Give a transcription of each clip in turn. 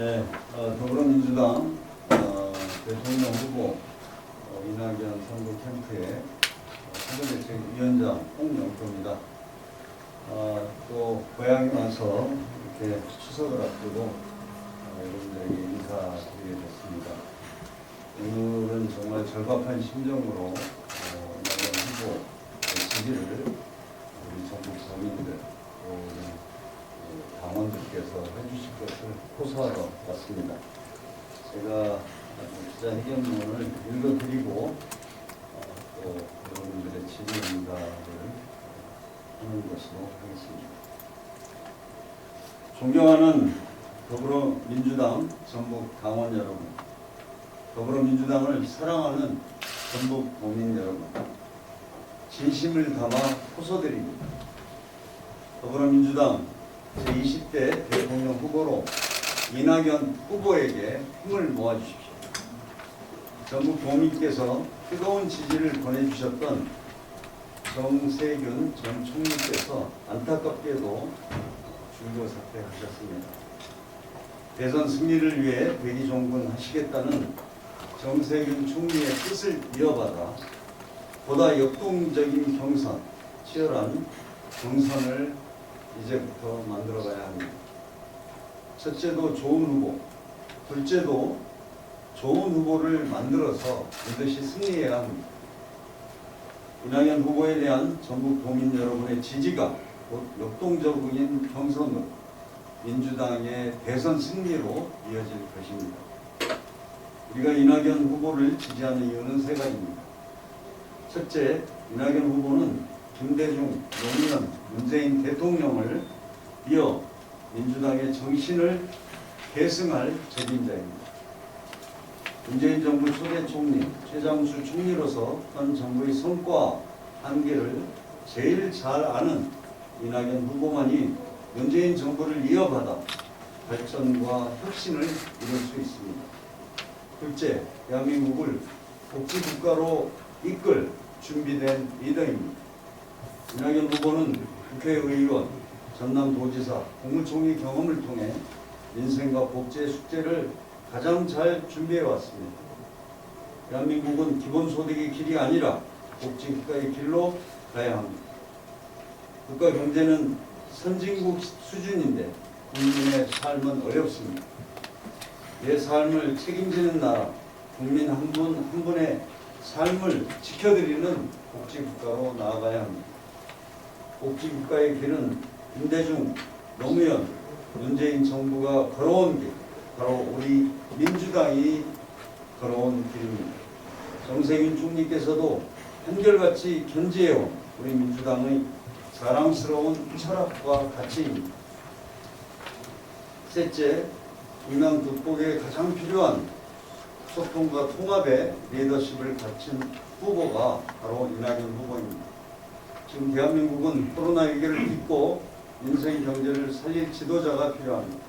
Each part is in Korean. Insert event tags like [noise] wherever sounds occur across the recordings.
네, 어, 더불어민주당 어, 대통령 후보 어, 이낙연 선거 캠프의 어, 선거대책위원장 홍영표입니다. 어, 또 고향에 와서 이렇게 추석을 앞두고 어, 여러분들에게 인사드리게 됐습니다. 오늘은 정말 절박한 심정으로 어, 이낙연 후보 지지를 우리 전국 서민들 당원들께서 해주실 것을 호소하러 왔습니다. 제가 기자회견문을 읽어드리고 어, 또 여러분들의 질의 응답을 하는 것으로 하겠습니다. 존경하는 더불어민주당 전북 당원 여러분, 더불어민주당을 사랑하는 전북 국민 여러분, 진심을 담아 호소드립니다. 더불어민주당 제20대 대통령 후보로 이낙연 후보에게 힘을 모아주십시오. 전국 도민께서 뜨거운 지지를 보내주셨던 정세균 전 총리께서 안타깝게도 중도 사퇴하셨습니다. 대선 승리를 위해 대기종군 하시겠다는 정세균 총리의 뜻을 이어받아 보다 역동적인 경선, 치열한 경선을 이제부터 만들어가야 합니다. 첫째도 좋은 후보, 둘째도 좋은 후보를 만들어서 반드시 승리해야 합니다. 이낙연 후보에 대한 전국 도민 여러분의 지지가 곧 역동적인 경선으로 민주당의 대선 승리로 이어질 것입니다. 우리가 이낙연 후보를 지지하는 이유는 세 가지입니다. 첫째, 이낙연 후보는 김대중, 노무현, 문재인 대통령을 이어 민주당의 정신을 계승할 적임자입니다. 문재인 정부 초대 총리, 최장수 총리로서 현 정부의 성과 한계를 제일 잘 아는 이낙연 후보만이 문재인 정부를 이어받아 발전과 혁신을 이룰 수 있습니다. 둘째, 대한민국을 복지국가로 이끌 준비된 리더입니다. 이낙연 후보는 국회의원, 전남도지사, 국무총리 경험을 통해 민생과 복지의 숙제를 가장 잘 준비해 왔습니다. 대한민국은 기본소득의 길이 아니라 복지 국가의 길로 가야 합니다. 국가 경제는 선진국 수준인데 국민의 삶은 어렵습니다. 내 삶을 책임지는 나라, 국민 한 분한 분의 삶을 지켜드리는 복지국가로 나아가야 합니다. 복지국가의 길은 김대중, 노무현, 문재인 정부가 걸어온 길, 바로 우리 민주당이 걸어온 길입니다. 정세균 총리께서도 한결같이 견지해온 우리 민주당의 자랑스러운 철학과 가치입니다. 셋째, 국난 극복에 가장 필요한 소통과 통합의 리더십을 갖춘 후보가 바로 이낙연 후보입니다. 지금 대한민국은 코로나 위기를 딛고 민생 경제를 살릴 지도자가 필요합니다.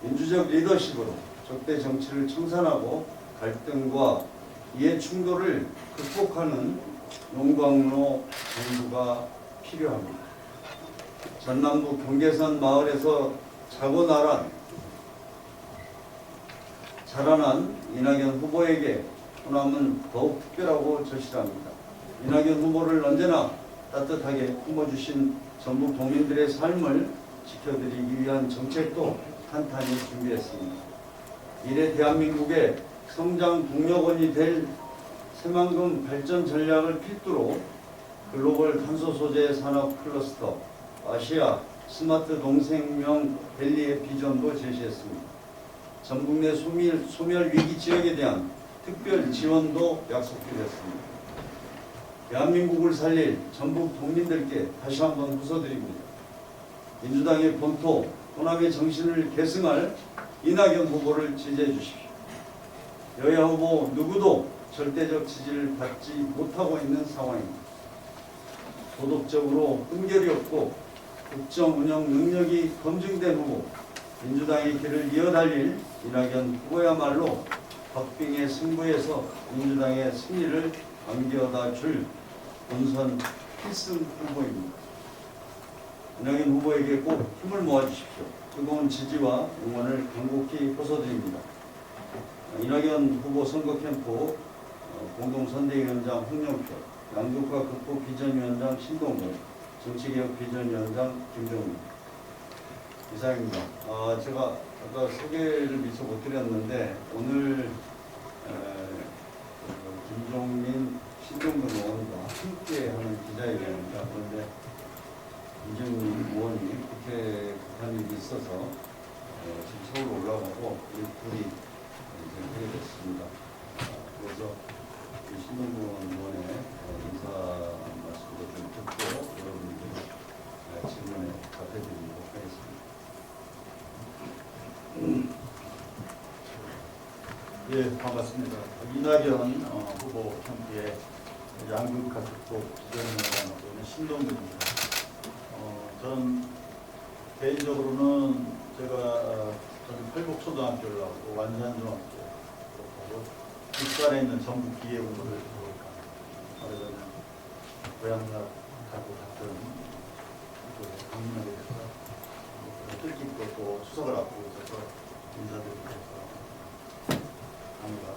민주적 리더십으로 적대 정치를 청산하고 갈등과 이해 충돌을 극복하는 용광로 정부가 필요합니다. 전남부 경계선 마을에서 자고 나란 자라난 이낙연 후보에게 호남은 더욱 특별하고 절실합니다. 이낙연 후보를 언제나 따뜻하게 품어주신 전북 도민들의 삶을 지켜드리기 위한 정책도 탄탄히 준비했습니다. 미래 대한민국의 성장 동력원이 될 새만금 발전 전략을 필두로 글로벌 탄소 소재 산업 클러스터 아시아 스마트 동생명 밸리의 비전도 제시했습니다. 전국 내 소멸, 소멸 위기 지역에 대한 특별 지원도 약속드렸습니다. 대한민국을 살릴 전북 국민들께 다시 한번 호소드립니다. 민주당의 본토 호남의 정신을 계승할 이낙연 후보를 지지해 주십시오. 여야 후보 누구도 절대적 지지를 받지 못하고 있는 상황입니다. 도덕적으로 끈결이 없고 국정 운영 능력이 검증된 후보, 민주당의 길을 이어달릴 이낙연 후보야말로 박빙의 승부에서 민주당의 승리를 안겨다 줄 본선 필승 후보입니다. 이낙연 후보에게 꼭 힘을 모아주십시오. 뜨거운 지지와 응원을 간곡히 호소드립니다. 이낙연 후보 선거 캠프 어, 공동선대위원장 홍영표, 양극화 극복 비전위원장 신동근, 정치개혁 비전위원장 김종민 이상입니다. 어, 제가 아까 소개를 미처 못 드렸는데 오늘 에, 어, 김종민, 신동근 의원과 함께하는 기자회견입니다. 그런데 이정민 의원이 국회 급한 일이 있어서 어, 지금 서울 올라가고 이제 하게 됐습니다. 어, 그래서 이 신동근 의원의 어, 인사 말씀도 좀 듣고 여러분들 어, 질문에 답해드리도록 하겠습니다. 예, 반갑습니다. 이낙연 어, 후보 캠프의 양극화 극복 비전위원장 맡고 있는 신동근입니다. 어, 저는 개인적으로는 제가 어, 저는 팔복초등학교를 나오고 완산중학교 졸업하고 뒷산에 있는 전북기계공고를 졸업한 말하자면 고향과 가고 같은 그 강민하게 돼서 뜻깊고 또 수석을 앞두고 있어서 인사드리고 해서 합니다.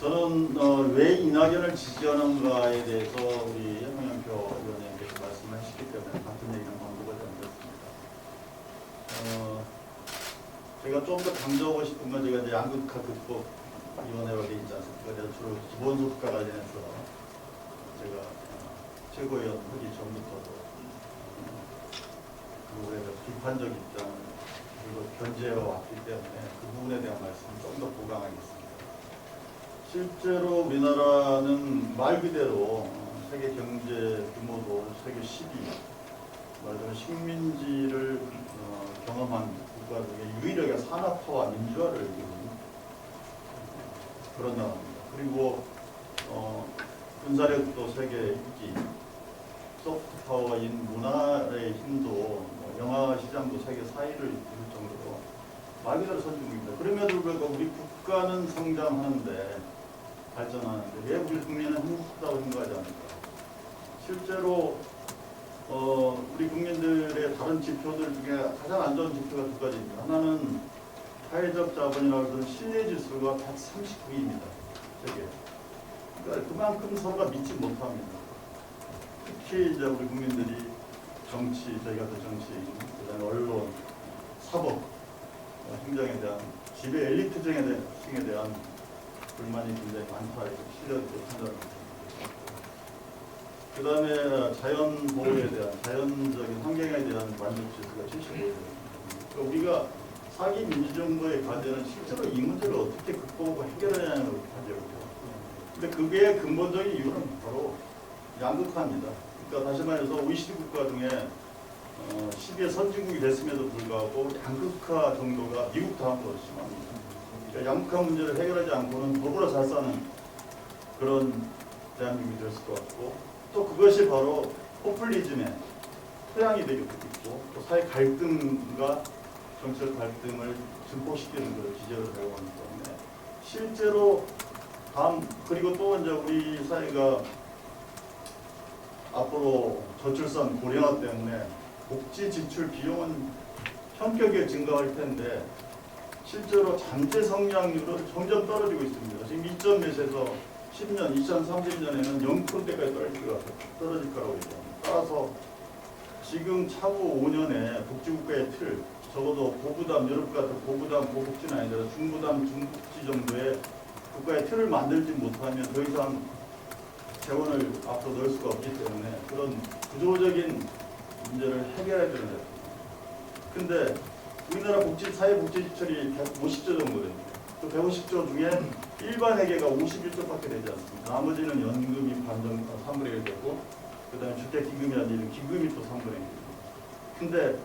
저는 어, 왜 이낙연을 지지하는가에 대해서 우리 홍영표 의원님께서 말씀하셨기 때문에 같은 얘기는 반복을 드렸습니다. 어, 제가 좀 더 강조하고 싶은 건 제가 이제 양극화 극복 위원회가 돼 있지 않습니까? 그래서 주로 기본소득과 관련해서 제가 어, 최고위원 하기 전부터도 어, 그 부분에 비판적 입장을 그리고 견제해 왔기 때문에 그 부분에 대한 말씀을 좀더 보강하겠습니다. 실제로 우리나라는 말 그대로 어, 세계 경제 규모도 세계 10위, 말하자면 식민지를 어, 경험한 국가 중에 유일하게 산업화와 민주화를 이룬 그런 나라입니다. 그리고 어, 군사력도 세계 6위, 소프트파워인 문화의 힘도 뭐 영화 시장도 세계 4위를 이룰 정도로 말 그대로 선진국입니다. 그럼에도 불구하고 우리 국가는 성장하는데 발전하는데 왜 우리 국민은 행복하다고 생각하지 않을까? 실제로 어, 우리 국민들의 다른 지표들 중에 가장 안 좋은 지표가 두 가지입니다. 하나는 사회적 자본이라고 해서 신뢰 지수가 139위입니다. 세계. 그러니까 그만큼 서로가 믿지 못합니다. 특히 이제 우리 국민들이 정치, 저희 같은 정치인, 그다음에 언론, 사법, 어, 행정에 대한 지배 엘리트층에 대한, 대한 불만이 굉장히 많다 이렇게 실력으로 판단합니다. 그 다음에 자연 보호에 대한 자연적인 환경에 대한 만족 지수가 75입니다. 우리가 사기 민주정부의 과제는 실제로 이 문제를 어떻게 극복하고 해결하냐는 과제거든요. 근데 그게 근본적인 이유는 바로 양극화입니다. 그러니까 다시 말해서 OECD 국가 중에 어, 10위의 선진국이 됐음에도 불구하고 양극화 정도가 미국 다음으로 심합니다. 그러니까 양극화 문제를 해결하지 않고는 더불어 잘 사는 그런 대한민국이 될것 같고 또 그것이 바로 포퓰리즘의 토양이 되기도 있고 또 사회 갈등과 정치적 갈등을 증폭시키는 걸 기저를 배우고 하기 때문에 실제로 다음 그리고 또 이제 우리 사회가 앞으로 저출산 고령화 때문에 복지 지출 비용은 현격하게 증가할 텐데 실제로 잠재 성장률은 점점 떨어지고 있습니다. 지금 2점 몇에서 10년, 2030년에는 0%대까지 떨어질 것. 떨어질 거라고 얘기합니다. 따라서 지금 차후 5년에 복지국가의 틀, 적어도 고부담, 유럽 같은 고부담, 고복지는 아니더라도 중부담, 중복지 정도의 국가의 틀을 만들지 못하면 더 이상 재원을 앞으로 넣을 수가 없기 때문에 그런 구조적인 문제를 해결해야 되는 거죠. 근데 우리나라 복지 사회복지 지출이 150조 정도 됩니다. 그 150조 중에 일반 회계가 51조밖에 되지 않습니다. 나머지는 연금이 반정 3분의 1 되고 그다음에 주택기금이라는 이런 기금이 또 3분의 1 됩니다. 근데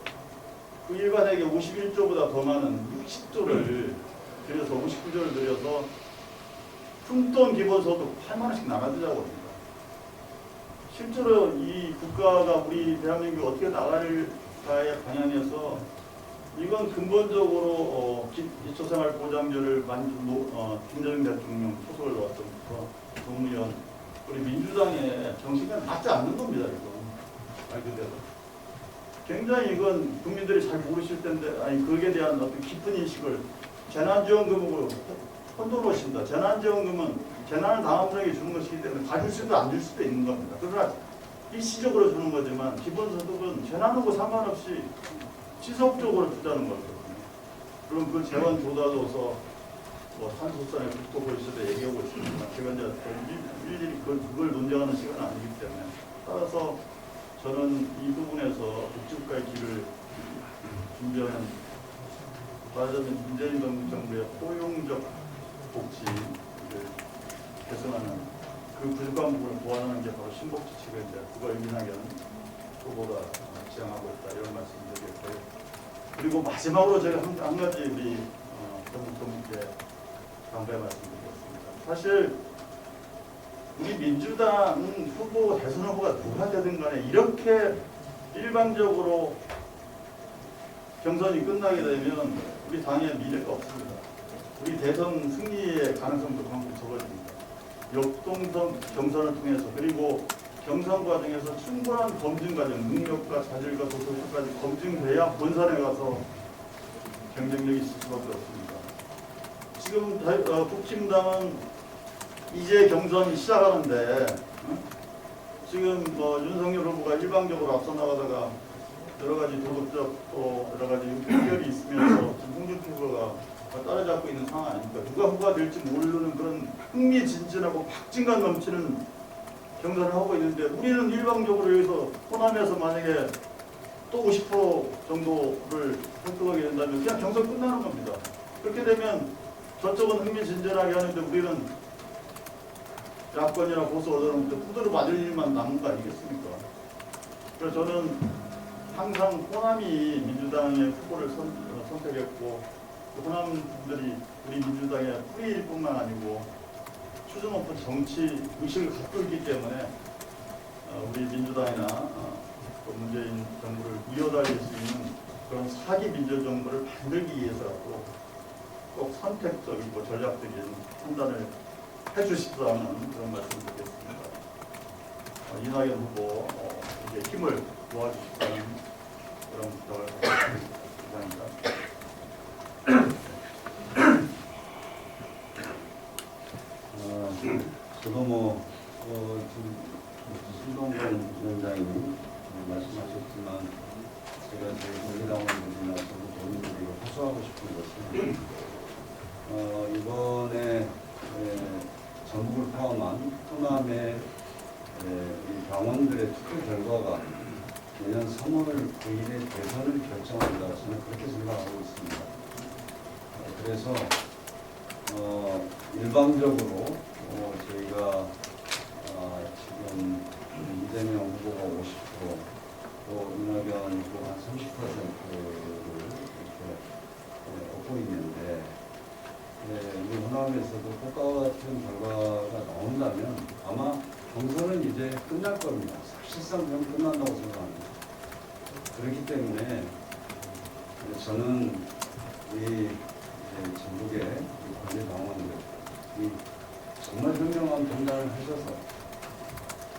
그 일반 회계 51조보다 더 많은 60조를 들여서 59조를 들여서 품돈 기본소득 8만 원씩 나눠주자고 합니다. 실제로 이 국가가 우리 대한민국 어떻게 나갈까의 방향에서 이건 근본적으로 어, 기- 기초생활보장제를 만들 어, 김대중 대통령 소속을 놓았던부터 노무현 우리 민주당의 정신과 맞지 않는 겁니다 이거 말 그대로 굉장히 이건 국민들이 잘 모르실 텐데 아니 거기에 대한 어떤 깊은 인식을 재난지원금으로 혼돈하신다. 재난지원금은 재난을 당한 분에게 주는 것이기 때문에 가질 수도 안 줄 수도 있는 겁니다. 그러나 일시적으로 주는 거지만 기본소득은 재난하고 상관없이 지속적으로 주자는 거거든요. 그럼 그 재원 조달로서 뭐 산소산에 국토부 있어도 얘기하고 있습니다. 이제 일- 일일이 그걸, 그걸 논쟁하는 시간은 아니기 때문에 따라서 저는 이 부분에서 복지국가의 길을 준비하는 말하자면 문재인 정부의 포용적 복지를 개선하는 그 부족한 부분을 보완하는 게 바로 신복지책인데 그걸 민하견 후보가 지향하고 있다 이런 말씀드리겠고요. 그리고 마지막으로 제가 한, 한 가지 우리 어, 전국동께 강배 말씀드리겠습니다. 사실 우리 민주당 후보 대선 후보가 누가 되든 간에 이렇게 일방적으로 경선이 끝나게 되면 우리 당에 미래가 없습니다. 우리 대선 승리의 가능성도 그만큼 적어집니다. 역동성 경선을 통해서 그리고 경선 과정에서 충분한 검증 과정, 능력과 자질과 도덕까지 검증돼야 본선에 가서 경쟁력이 있을 수밖에 없습니다. 지금 다- 어, 국힘당은 이제 경선 시작하는데 어? 지금 뭐 윤석열 후보가 일방적으로 앞서 나가다가 여러 가지 도덕적 또 여러 가지 편결이 있으면서 지금 홍준표 후보가 따라잡고 있는 상황 아닙니까? 누가 후보가 될지 모르는 그런 흥미진진하고 박진감 넘치는 경선을 하고 있는데 우리는 일방적으로 여기서 호남에서 만약에 또 50% 정도를 획득하게 된다면 그냥 경선 끝나는 겁니다. 그렇게 되면 저쪽은 흥미진진하게 하는데 우리는 야권이나 보수 얻어놓는데 후드를 맞을 일만 남은 거 아니겠습니까? 그래서 저는 항상 호남이 민주당의 후보를 선, 어, 선택했고 그 호남 분들이 우리 민주당의 뿌리일 뿐만 아니고 수준 높은 정치 의식을 갖고 있기 때문에 어, 우리 민주당이나 어, 또 문재인 정부를 이어달릴 수 있는 그런 사기 민주 정부를 만들기 위해서라도 꼭 선택적이고 전략적인 판단을 해주십사는 그런 말씀을 드리겠습니다. 어, 이낙연 후보 어, 이제 힘을 모아주십사는 그런 부탁을 드리겠습니다. 감사합니다. [clears throat] [clears throat] 어, 저도 뭐 어, 지금 신동관 위원장님 말씀하셨지만 제가 저희 권리당원들이나 전국 도민들에게 호소하고 싶은 것은 어, 이번에 에, 전국을 포함한 호남의 당원들의 투표 결과가 내년 3월 9일에 대선을 결정한다 저는 그렇게 생각하고 있습니다. 어, 그래서 어, 일방적으로 어, 저희가 아, 지금 이재명 후보가 50%, 또 이낙연 후보가 한 30%를 이렇게 예, 얻고 있는데 예, 우리 호남에서도 똑같은 결과가 나온다면 아마 경선은 이제 끝날 겁니다. 사실상 그냥 끝난다고 생각합니다. 그렇기 때문에 저는 이 전국의 이 관계 당원들 이 정말 현명한 판단을 하셔서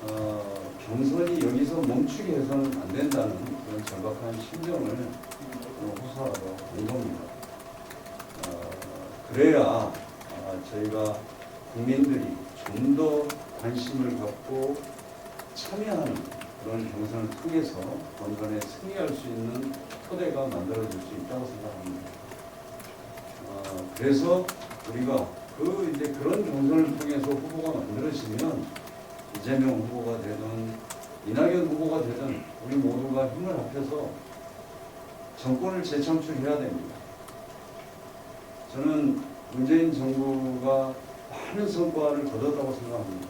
어, 경선이 여기서 멈추게 해서는 안 된다는 그런 절박한 심정을 어, 호소하러 온 겁니다. 어, 그래야 아, 저희가 국민들이 좀 더 관심을 갖고 참여하는 그런 경선을 통해서 본선에 승리할 수 있는 토대가 만들어질 수 있다고 생각합니다. 어, 그래서 우리가 그 이제 그런 경선을 통해서 후보가 만들어지면 이재명 후보가 되든 이낙연 후보가 되든 우리 모두가 힘을 합해서 정권을 재창출해야 됩니다. 저는 문재인 정부가 많은 성과를 거뒀다고 생각합니다.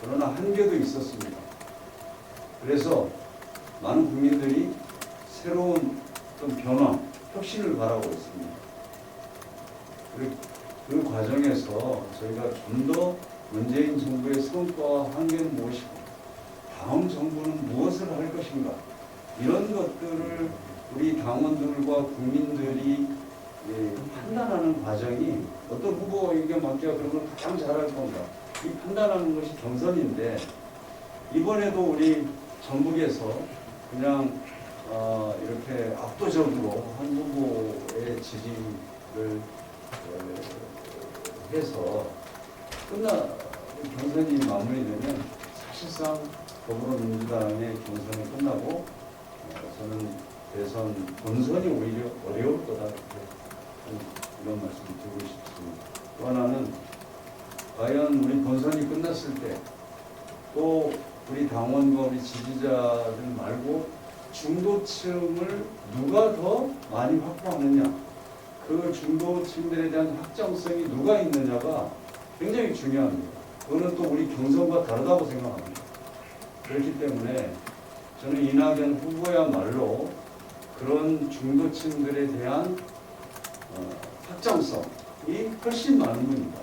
그러나 한계도 있었습니다. 그래서 많은 국민들이 새로운 어떤 변화, 혁신을 바라고 있습니다. 그, 그 과정에서 저희가 좀 더 문재인 정부의 성과와 한계는 무엇이고 다음 정부는 무엇을 할 것인가 이런 것들을 우리 당원들과 국민들이 예, 판단하는 과정이 어떤 후보에게 맡겨 그런 걸 가장 잘할 겁니다. 이 판단하는 것이 경선인데 이번에도 우리 전국에서 그냥 어, 이렇게 압도적으로 한 후보의 지지를 어, 해서 끝나 경선이 마무리되면 사실상 더불어민주당의 경선이 끝나고 어, 저는 대선 본선이 오히려 어려울 거다 이렇게 좀 이런 말씀을 드리고 싶습니다. 또 하나는 과연 우리 본선이 끝났을 때 또 우리 당원과 우리 지지자들 말고 중도층을 누가 더 많이 확보하느냐 그 중도층들에 대한 확장성이 누가 있느냐가 굉장히 중요합니다. 그거는 또 우리 경선과 다르다고 생각합니다. 그렇기 때문에 저는 이낙연 후보야말로 그런 중도층들에 대한 어, 확장성이 훨씬 많은 분입니다.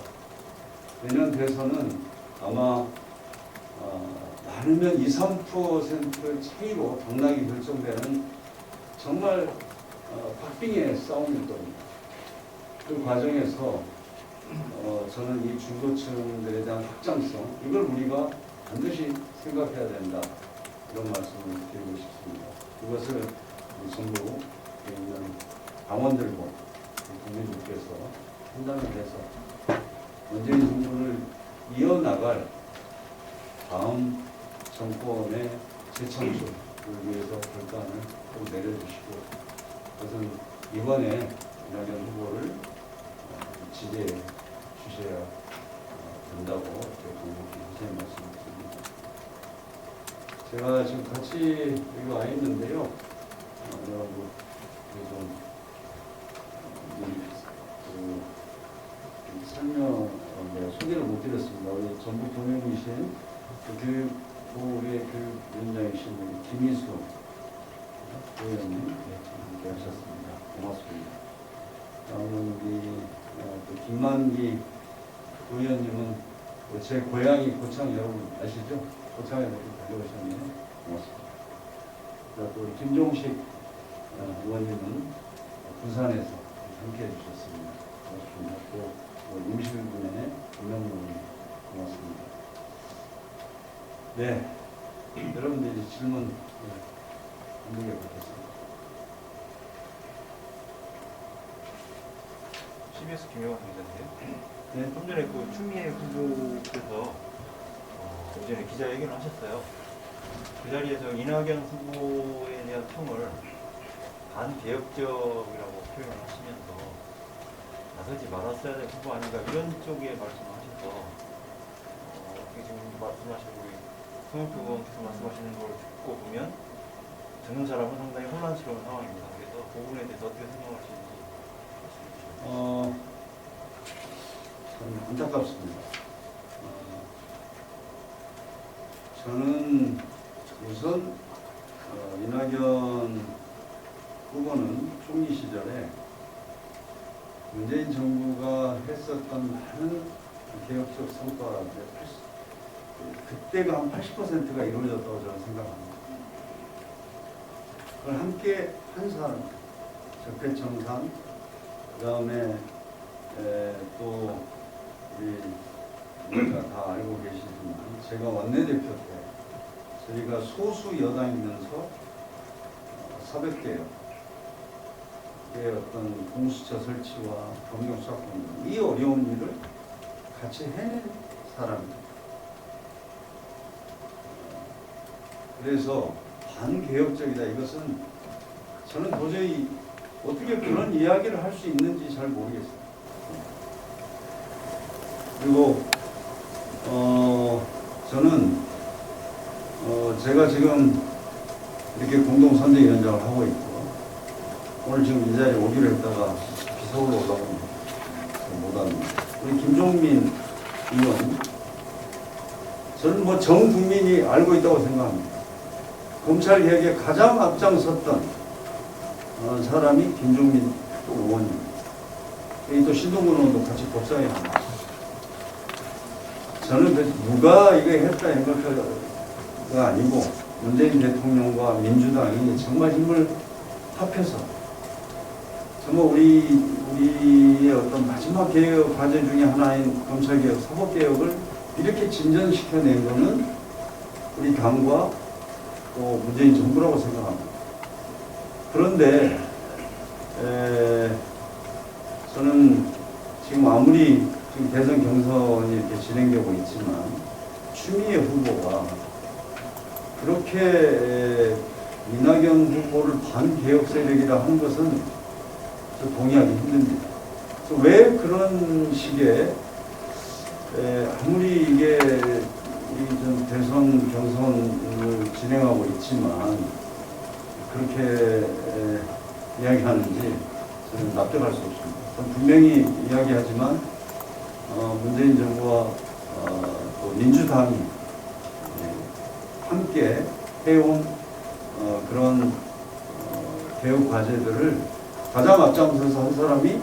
내년 대선은 아마 어, 많으면 2, 3% 차이로 당락이 결정되는 정말 어, 박빙의 싸움일 겁니다. 그 과정에서 어, 저는 이 중도층들에 대한 확장성 이걸 우리가 반드시 생각해야 된다 이런 말씀을 드리고 싶습니다. 그것을 우리 정부에 있는 당원들과 국민들께서 판단을 해서 문재인 정부를 이어나갈 다음 정권의 재창출을 위해서 결단을 꼭 내려주시고 그것은 이번에 이낙연 후보를 어, 지지해 주셔야 어, 된다고 강력히 선생님 말씀을 드립니다. 제가 지금 같이 여기 와 있는데요. 어, 여러분 좀 어, 이, 그, 이 설명 어, 드렸습니다. 우리 전북 동행이신 그 교육부의 교육위원장이신 우리 김희수 의원님 네, 함께 하셨습니다. 고맙습니다. 다음은 우리 어, 또 김만기 의원님은 그제 고향이 고창 여러분 아시죠? 고창에 이렇게 달려오셨네요. 고맙습니다. 자, 또 우리 김종식 어, 의원님은 부산에서 함께 해주셨습니다. 고맙습니다. 또 임실군의 김명문 고맙습니다. 네, [clears throat] 여러분들 이제 질문 네, 한두개 받겠습니다. CBS 김영환 기자인데요. [clears throat] 네, 좀 전에 그 추미애 후보께서 어, 오전에 기자회견을 하셨어요. 그 자리에서 이낙연 후보에 대한 평을 반개혁적이라고 표현을 하시면서 나서지 말았어야 될 후보 아닌가 이런 쪽의 말씀을 하셔서 어, 어떻게 지금 말씀하시고 우리 송영표 의원께서 말씀하시는 걸 듣고 보면 듣는 사람은 상당히 혼란스러운 상황입니다. 그래서 그 부분에 대해서 어떻게 생각하시는지. 어, 참 안타깝습니다. 어, 저는 우선 어, 이낙연 후보는 총리 시절에 문재인 정부가 했었던 많은 개혁적 80, 그때가 한 80%가 이루어졌다고 저는 생각합니다. 그걸 함께 한 사람, 적폐청산, 그 다음에 또 우리 다 알고 계시지만 제가 원내대표 때 저희가 소수 여당이면서 400개의 어떤 공수처 설치와 검경 수사권 이 어려운 일을 같이 해낸 사람입니다. 그래서 반개혁적이다 이것은 저는 도저히 어떻게 그런 이야기를 할 수 있는지 잘 모르겠어요. 그리고 어 저는 어 제가 지금 이렇게 공동 선대위원장을 하고 있고 오늘 지금 이 자리에 오기로 했다가 비 서울로 올라오면 못 왔는데 우리 김종민 의원 저는 뭐 전 국민이 알고 있다고 생각합니다. 검찰 개혁에 가장 앞장섰던 어, 사람이 김종민 또 의원입니다. 또 신동근 의원도 같이 법사에 나왔어요. 저는 그 누가 이거 했다 생각가 아니고 문재인 대통령과 민주당이 정말 힘을 합해서 정말 우리 우리의 어떤 마지막 개혁 과제 중에 하나인 검찰 개혁, 사법 개혁을 이렇게 진전시켜낸 것은 우리 당과 또 문재인 정부라고 생각합니다. 그런데 에, 저는 지금 아무리 지금 대선 경선이 이렇게 진행되고 있지만 추미애 후보가 그렇게 에, 이낙연 후보를 반개혁 세력이라 한 것은 저 동의하기 힘듭니다. 왜 그런 식의 에, 아무리 이게 대선 경선을 진행하고 있지만 그렇게 에, 이야기하는지 저는 납득할 수 없습니다. 분명히 이야기하지만 어, 문재인 정부와 어, 또 민주당이 예, 함께 해온 어, 그런 어, 개혁 과제들을 가장 앞장서서 한 사람이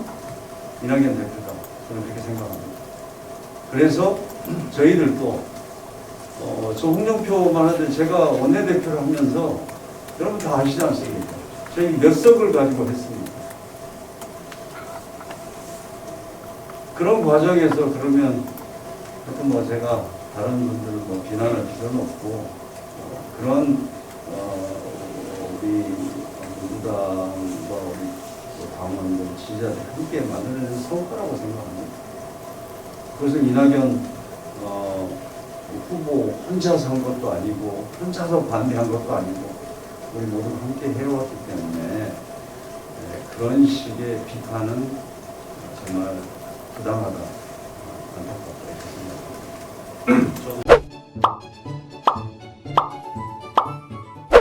이낙연 대표다. 저는 그렇게 생각합니다. 그래서 저희들도 어, 저 홍영표만 하든 제가 원내대표를 하면서 여러분 다 아시지 않습니까? 저희 몇 석을 가지고 했습니다. 그런 과정에서 그러면 하여튼 뭐 제가 다른 분들을 뭐 비난할 필요는 없고 어, 그런 어, 우리 민주당과 우리 또 당원들 지지자들 함께 만들어낸 성과라고 생각합니다. 그것은 이낙연 어, 후보 혼자서 한 것도 아니고 혼자서 반대한 것도 아니고 우리 모두 함께 해왔기 때문에 에, 그런 식의 비판은 정말 부당하다, 안타깝다 이렇게 생각합니다.